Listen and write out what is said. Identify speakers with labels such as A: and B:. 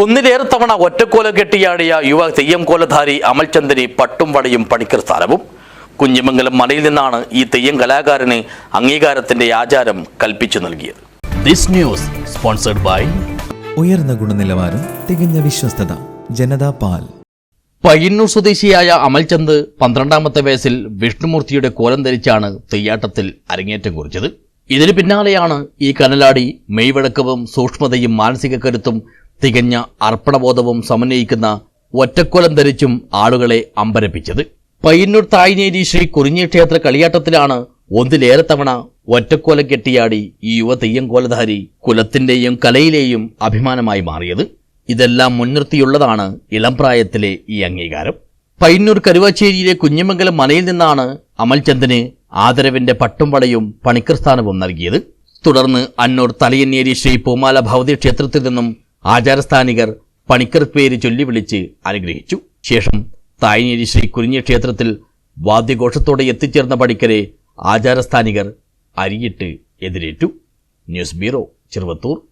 A: ഒന്നിലേറെ തവണ ഒറ്റക്കോല കെട്ടിയാടിയ യുവ തെയ്യം കോലധാരി അമൽചന്ദന് പട്ടും വടയും പണിക്കർ സ്ഥാനവും. കുഞ്ഞിമംഗലം മലയിൽ നിന്നാണ് ഈ തെയ്യം കലാകാരന് അംഗീകാരത്തിന്റെ ആചാരം കൽപ്പിച്ചു നൽകിയത്. ദിസ് ന്യൂസ് സ്പോൺസർഡ് ബൈ
B: ഉയർന്ന ഗുണനിലവാരം തികഞ്ഞ വിശ്വസ്തത ജനതാ പാൽ.
A: പയ്യന്നൂർ സ്വദേശിയായ അമൽചന്ദ് പന്ത്രണ്ടാമത്തെ വയസ്സിൽ വിഷ്ണുമൂർത്തിയുടെ കോലം ധരിച്ചാണ് തെയ്യാട്ടത്തിൽ അരങ്ങേറ്റം കുറിച്ചത്. ഇതിന് പിന്നാലെയാണ് ഈ കനലാടി മെയ്വഴക്കവും സൂക്ഷ്മതയും മാനസിക കരുത്തും തികഞ്ഞ അർപ്പണബോധവും സമന്വയിക്കുന്ന ഒറ്റക്കൊലം ധരിച്ചും ആളുകളെ അമ്പരപ്പിച്ചത്. പയ്യന്നൂർ തായ്നേരി ശ്രീ കുറിഞ്ഞി ക്ഷേത്ര കളിയാട്ടത്തിലാണ് ഒന്നിലേറെ തവണ ഒറ്റക്കോലം കെട്ടിയാടി ഈ യുവ തെയ്യം കോലധാരി കുലത്തിന്റെയും കലയിലെയും അഭിമാനമായി മാറിയത്. ഇതെല്ലാം മുൻനിർത്തിയുള്ളതാണ് ഇളം പ്രായത്തിലെ ഈ അംഗീകാരം. പയ്യന്നൂർ കരുവാച്ചേരിയിലെ കുഞ്ഞിമംഗലം മനയിൽ നിന്നാണ് അമൽചന്ദിന് ആദരവിന്റെ പട്ടും വളയും പണിക്കർ സ്ഥാനവും നൽകിയത്. തുടർന്ന് അന്നൂർ തലയന്നേരി ശ്രീ പൂമാല ഭൗതി ക്ഷേത്രത്തിൽ നിന്നും ആചാരസ്ഥാനികർ പണിക്കർ പേര് ചൊല്ലി വിളിച്ച് അനുഗ്രഹിച്ചു. ശേഷം തായനേരി ശ്രീ കുരിഞ്ഞ ക്ഷേത്രത്തിൽ വാദ്യഘോഷത്തോടെ എത്തിച്ചേർന്ന പണിക്കരെ ആചാരസ്ഥാനികർ അരിയിട്ട് എതിരേറ്റു. News bureau Cheruvathur.